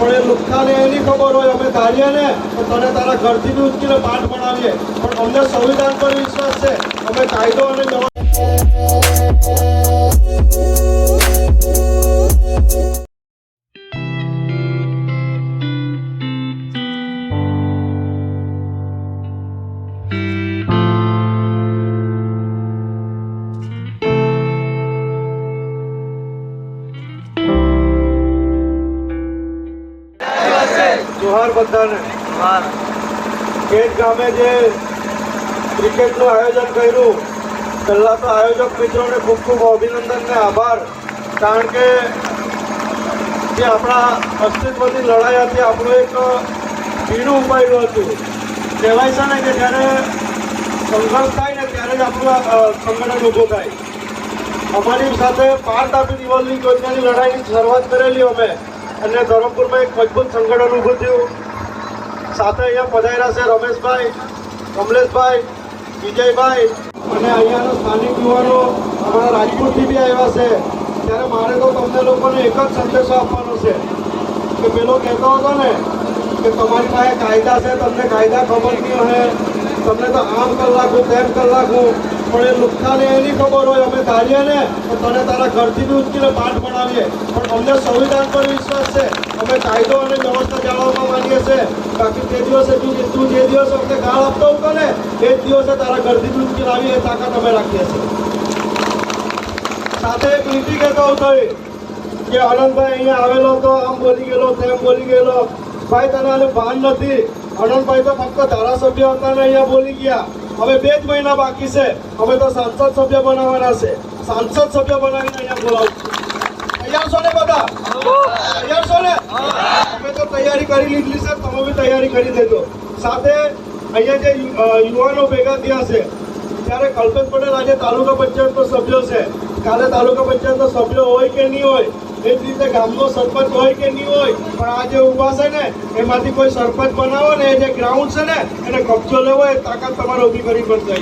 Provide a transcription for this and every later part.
પણ એ લુખ્ખાને એની ખબર હોય, અમે ધારીએ ને, તો તને તારા ઘરથી બી ઉચકીને પાઠ ભણાવીએ પણ અમને સંવિધાન પર વિશ્વાસ છે. અમે કાયદો અને જોહાર બધાને. ખેડ ગામે જે ક્રિકેટનું આયોજન કર્યું પહેલાં તો આયોજક મિત્રોને ખૂબ ખૂબ અભિનંદન ને આભાર. કારણ કે જે આપણા અસ્તિત્વની લડાઈ હતી આપણું એક પીણું ઉપાડ્યું હતું. કહેવાય છે ને કે જ્યારે સંઘર્ષ થાય ને ત્યારે જ આપણું સંગઠન ઊભું થાય. અમારી સાથે પાર તાપી દિવાલની યોજનાની લડાઈની શરૂઆત કરેલી અમે. અને ધરમપુરમાં એક મજબૂત સંગઠન ઊભું થયું. સાથે અહીંયા પધાર્યા છે રમેશભાઈ, કમલેશભાઈ, વિજયભાઈ અને અહીંયાના સ્થાનિક યુવાનો અમારા રાજકોટથી બી આવ્યા છે. ત્યારે મારે તો તમને લોકોને એક જ સંદેશો આપવાનો છે કે પેલો કહેતો હતો ને કે તમારી પાસે કાયદા છે, તમને કાયદા ખબર નહીં હોય, તમને તો આમ કરી નાખું તેમ કરી નાખું પણ એ લુખ્ખાને એની ખબર હોય, અમે ધારીએ ને, તો તને તારા ઘરથી બી ઉચકીને પાઠ ભણાવીએ. પણ અમને સંવિધાન પર વિશ્વાસ છે. અમે કાયદો અને વ્યવસ્થા જાળવવા માંગીએ છીએ. બાકી તે દિવસે તું જે- દિવસે અમને ગાળ આપતો હતો ને, એ જ દિવસે તારા ઘરથી બી ઉચકીને આવી એ તાકાત અમે રાખીએ છીએ. સાથે એક લીટી કહેતો થઈ કે આનંદભાઈ અહીંયા આવેલો તો આમ બોલી ગયેલો, તેમ બોલી ગયેલો. ભાઈ, તને આને ભાન નથી. આનંદભાઈ તો ફક્ત ધારાસભ્ય હતા ને અહીંયા બોલી ગયા. હવે બે જ મહિના બાકી છે. અમે તો સાંસદ સભ્ય બનાવવાના છે. સાંસદ સભ્ય બનાવીને અહીંયા બોલાવશું તૈયાર છો ને બધા? તૈયાર છો ને? અમે તો તૈયારી કરી લીધી છે. તમે બી તૈયારી કરી દેજો. સાથે અહીંયા જે યુવાનો ભેગા થયા છે, ત્યારે કલ્પેશ પટેલ આજે તાલુકા પંચાયતનો સભ્ય છે. કાલે તાલુકા પંચાયતનો સભ્ય હોય કે નહીં હોય એ જ રીતે ગામનો સરપંચ હોય કે નહીં હોય, પણ આ જે ઊભા છે ને, એમાંથી કોઈ સરપંચ બનાવો ને જે ગ્રાઉન્ડ છે ને, એને કબજો લેવો, એ તાકાત તમારે ઊભી કરવી પડશે.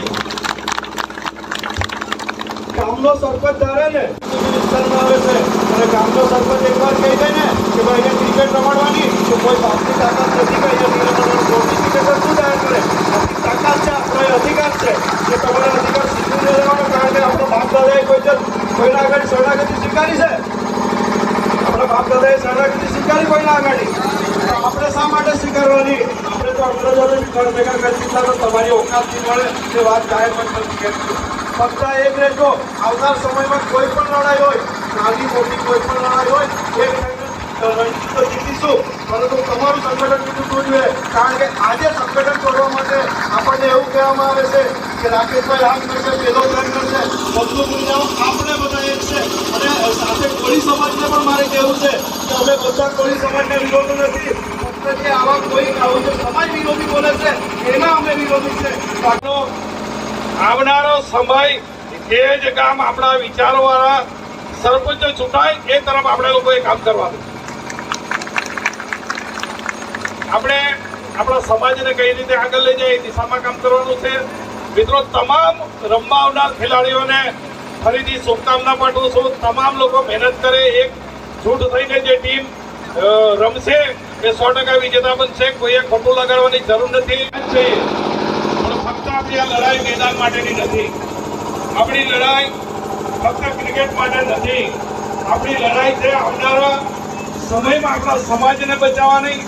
ગામનો સરપંચ ધારે ને વિસ્તારમાં આવે છે, અને ગામનો સરપંચ એકવાર કહી દે ને, કે ભાઈ અહીંયા ક્રિકેટ રમાડવાની, તો કોઈ બાપની તાકાત નથી કે અહીંયા ક્રિકેટ શું જાહેર કરે? આપણી તાકાત છે, આપણો અધિકાર છે. કે તમારો અધિકાર સીધું લેવાનો, કારણ કે આપણો બાપ દાદા કોઈ જ કોઈના આગળ શરણાગતિ સ્વીકારી છે. દાદાએ શરણાગતિ સ્વીકારી પણ ના તો આપણે શા માટે સ્વીકારવાની? આપણે તો અંગ્રેજોને ઘર ભેગા કરી દીધા તો તમારી ઓકાત નહીં મળે તે વાત જાહેર પણ નથી. કહેતી ફક્ત એક રહેજો, આવનાર સમયમાં કોઈ પણ લડાઈ હોય, નાની મોટી કોઈ પણ લડાઈ હોય એક રણજીત તો જીતીશું. પરંતુ તમારું સંગઠન તૂટવું જોઈએ, કારણ કે આજે સંગઠન તોડવા માટે આપણને એવું કહેવામાં આવે છે કે રાકેશભાઈ આમ કરશે પેલો પ્લાન કરશે બધું જાઓ આપણે બધા એક છે અને સાથે કોળી પણ મારે કહેવું છે કે અમે બધા કોળી સમાજને વિરોધ નથી. આવા કોઈ આવો જે સમાજ વિરોધી બોલે છે, એના અમે વિરોધી છે. આવનારો સમય એ જ કામ આપણા વિચારોવાળા સરપંચ ચૂંટાય, એ તરફ આપણે લોકોએ કામ કરવાનું આપણે આપણા સમાજને કઈ રીતે આગળ લઈ જાય, એ દિશામાં કામ કરવાનું છે. મિત્રો, તમામ રમવા આવનાર ખેલાડીઓને ફરીથી શુભકામના પાઠવું છું. તમામ લોકો મહેનત કરે, એક જૂઠ થઈને જે ટીમ રમશે એ સો ટકા વિજેતા બનશે કોઈએ ખોટું લગાડવાની જરૂર નથી. પણ ફક્ત આપણી આ લડાઈ મેદાન માટેની નથી. આપણી લડાઈ ફક્ત ક્રિકેટ માટે નથી. આપણી લડાઈ છે આવનારા સમયમાં આપણા સમાજને બચાવવાની,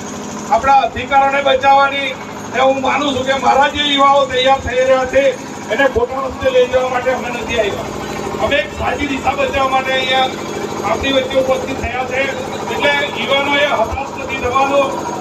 આપણા અધિકારોને બચાવવાની. ને હું માનું છું કે મારા જે યુવાઓ તૈયાર થઈ રહ્યા છે, એને ખોટા રસ્તે લઈ જવા માટે અમે નથી આવ્યા. અમે એક સાચી દિશા બચાવવા માટે અહીંયા આપણી વચ્ચે ઉપસ્થિત થયા છે. એટલે યુવાનોએ હતાશ નથી થવાનો.